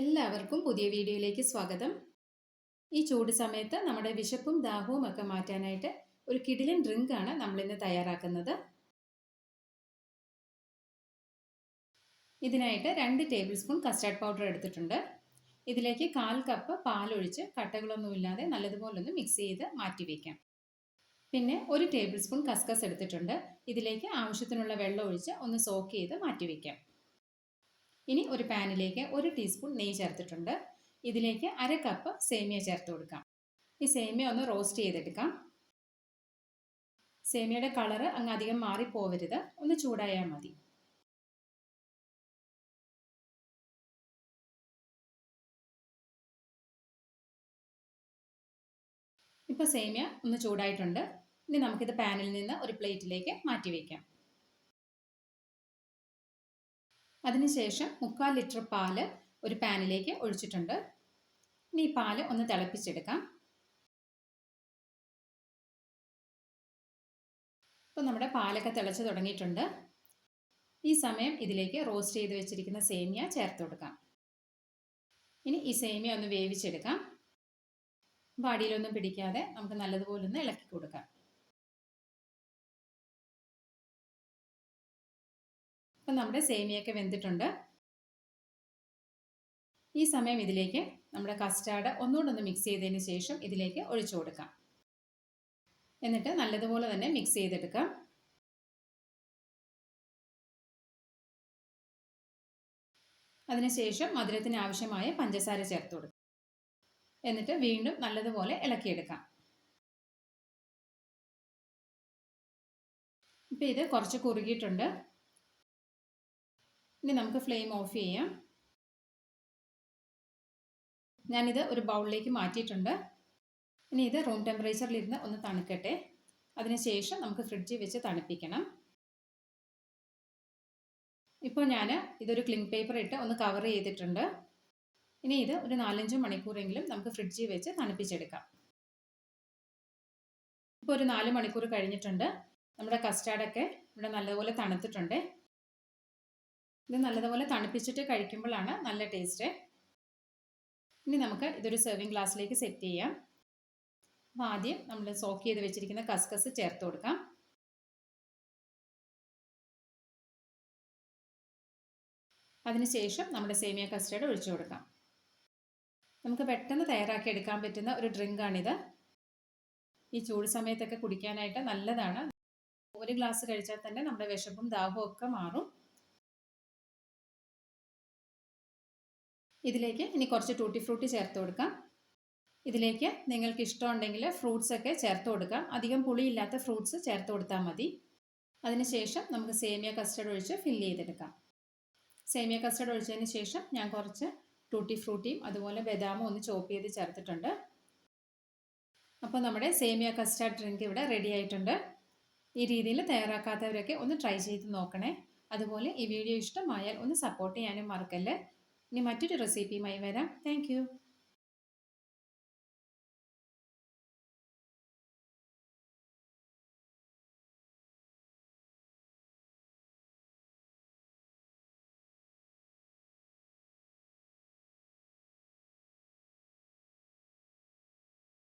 എല്ലാവർക്കും പുതിയ വീഡിയോയിലേക്ക് സ്വാഗതം. ഈ ചൂട് സമയത്ത് നമ്മുടെ വിശപ്പും ദാഹവും ഒക്കെ മാറ്റാനായിട്ട് ഒരു കിടിലൻ ആണ് നമ്മളിന്ന് തയ്യാറാക്കുന്നത്. ഇതിനായിട്ട് രണ്ട് ടേബിൾ സ്പൂൺ കസ്റ്റാർഡ് പൗഡർ എടുത്തിട്ടുണ്ട്. ഇതിലേക്ക് കാൽ കപ്പ് പാലൊഴിച്ച് കട്ടകളൊന്നുമില്ലാതെ നല്ലതുപോലെ ഒന്ന് മിക്സ് ചെയ്ത് മാറ്റി വയ്ക്കാം പിന്നെ ഒരു ടേബിൾ സ്പൂൺ കസ്കസ് എടുത്തിട്ടുണ്ട്. ഇതിലേക്ക് ആവശ്യത്തിനുള്ള വെള്ളം ഒഴിച്ച് ഒന്ന് സോക്ക് ചെയ്ത് മാറ്റി വയ്ക്കാം ഇനി ഒരു പാനിലേക്ക് ഒരു ടീസ്പൂൺ നെയ്യ് ചേർത്തിട്ടുണ്ട്. ഇതിലേക്ക് അര കപ്പ് സേമിയ ചേർത്ത് കൊടുക്കാം. ഈ സേമിയ ഒന്ന് റോസ്റ്റ് ചെയ്തെടുക്കാം. സേമിയയുടെ കളറ് അങ്ങ് അധികം മാറിപ്പോവരുത്. ഒന്ന് ചൂടായാൽ മതി. ഇപ്പോൾ സേമിയ ഒന്ന് ചൂടായിട്ടുണ്ട്. ഇനി നമുക്കിത് പാനിൽ നിന്ന് ഒരു പ്ലേറ്റിലേക്ക് മാറ്റി വയ്ക്കാം അതിനുശേഷം മുക്കാൽ ലിറ്റർ പാൽ ഒരു പാനിലേക്ക് ഒഴിച്ചിട്ടുണ്ട്. ഇനി ഈ പാൽ ഒന്ന് തിളപ്പിച്ചെടുക്കാം. ഇപ്പോൾ നമ്മുടെ പാലൊക്കെ തിളച്ച് തുടങ്ങിയിട്ടുണ്ട്. ഈ സമയം ഇതിലേക്ക് റോസ്റ്റ് ചെയ്ത് വെച്ചിരിക്കുന്ന സേമിയ ചേർത്ത് കൊടുക്കാം. ഇനി ഈ സേമിയ ഒന്ന് വേവിച്ചെടുക്കാം. പാടിയിലൊന്നും പിടിക്കാതെ നമുക്ക് നല്ലതുപോലെ ഒന്ന് ഇളക്കി കൊടുക്കാം. അപ്പം നമ്മുടെ സേമിയൊക്കെ വെന്തിട്ടുണ്ട്. ഈ സമയം ഇതിലേക്ക് നമ്മുടെ കസ്റ്റാർഡ് ഒന്നുകൂടെ ഒന്ന് മിക്സ് ചെയ്തതിന് ശേഷം ഇതിലേക്ക് ഒഴിച്ചു കൊടുക്കാം. എന്നിട്ട് നല്ലതുപോലെ തന്നെ മിക്സ് ചെയ്തെടുക്കാം. അതിനുശേഷം മധുരത്തിന് ആവശ്യമായ പഞ്ചസാര ചേർത്ത് കൊടുക്കാം. എന്നിട്ട് വീണ്ടും നല്ലതുപോലെ ഇളക്കിയെടുക്കാം. ഇപ്പം ഇത് കുറച്ച് കുറുകിയിട്ടുണ്ട്. ഇനി നമുക്ക് ഫ്ലെയിം ഓഫ് ചെയ്യാം. ഞാനിത് ഒരു ബൗളിലേക്ക് മാറ്റിയിട്ടുണ്ട്. ഇനി ഇത് റൂം ടെമ്പറേച്ചറിൽ ടെമ്പറേച്ചറിലിരുന്ന് ഒന്ന് തണുക്കട്ടെ. അതിനുശേഷം നമുക്ക് ഫ്രിഡ്ജിൽ വെച്ച് തണുപ്പിക്കണം. ഇപ്പോൾ ഞാൻ ഇതൊരു ക്ലിങ് പേപ്പർ ഇട്ട് ഒന്ന് കവർ ചെയ്തിട്ടുണ്ട്. ഇനി ഇത് ഒരു നാലഞ്ച് മണിക്കൂറെങ്കിലും നമുക്ക് ഫ്രിഡ്ജിൽ വെച്ച് തണുപ്പിച്ചെടുക്കാം. ഇപ്പോൾ ഒരു നാല് മണിക്കൂർ കഴിഞ്ഞിട്ടുണ്ട്. നമ്മുടെ കസ്റ്റാർഡൊക്കെ ഇവിടെ നല്ലപോലെ തണുത്തിട്ടുണ്ട്. ഇത് നല്ലതുപോലെ തണുപ്പിച്ചിട്ട് കഴിക്കുമ്പോഴാണ് നല്ല ടേസ്റ്റ്. ഇനി നമുക്ക് ഇതൊരു സെർവിങ് ഗ്ലാസ്സിലേക്ക് സെറ്റ് ചെയ്യാം. അപ്പോൾ ആദ്യം നമ്മൾ സോക്ക് ചെയ്ത് വെച്ചിരിക്കുന്ന കസ്കസ് ചേർത്ത് കൊടുക്കാം. അതിനുശേഷം നമ്മുടെ സേമിയ കസ്റ്റേർഡ് ഒഴിച്ചു കൊടുക്കാം. നമുക്ക് പെട്ടെന്ന് തയ്യാറാക്കി എടുക്കാൻ പറ്റുന്ന ഒരു ഡ്രിങ്കാണിത് ഈ ചൂട് സമയത്തൊക്കെ കുടിക്കാനായിട്ട് നല്ലതാണ്. ഒരു ഗ്ലാസ് കഴിച്ചാൽ തന്നെ നമ്മുടെ വിശപ്പും ദാഹവും ഒക്കെ മാറും. ഇതിലേക്ക് ഇനി കുറച്ച് ടൂട്ടി ഫ്രൂട്ടി ചേർത്ത് കൊടുക്കാം. ഇതിലേക്ക് നിങ്ങൾക്ക് ഇഷ്ടമുണ്ടെങ്കിൽ ഫ്രൂട്ട്സ് ഒക്കെ ചേർത്ത് കൊടുക്കാം. അധികം പുളിയില്ലാത്ത ഫ്രൂട്ട്സ് ചേർത്ത് കൊടുത്താൽ മതി. അതിനുശേഷം നമുക്ക് സേമിയ കസ്റ്റർഡ് ഒഴിച്ച് ഫില്ല് ചെയ്തെടുക്കാം. സേമിയ കസ്റ്റർഡ് ഒഴിച്ചതിന് ശേഷം ഞാൻ കുറച്ച് ടൂട്ടി ഫ്രൂട്ടിയും അതുപോലെ ബദാമും ഒന്ന് ചോപ്പ് ചെയ്ത് ചേർത്തിട്ടുണ്ട്. അപ്പോൾ നമ്മുടെ സേമിയ കസ്റ്റാർഡ് ഡ്രിങ്ക് ഇവിടെ റെഡി ആയിട്ടുണ്ട്. ഈ രീതിയിൽ തയ്യാറാക്കാത്തവരൊക്കെ ഒന്ന് ട്രൈ ചെയ്ത് നോക്കണേ. അതുപോലെ ഈ വീഡിയോ ഇഷ്ടമായാൽ ഒന്ന് സപ്പോർട്ട് ചെയ്യാനും മറക്കല്ലേ. ഇനി മറ്റൊരു റെസിപ്പിയുമായി വരാം. താങ്ക്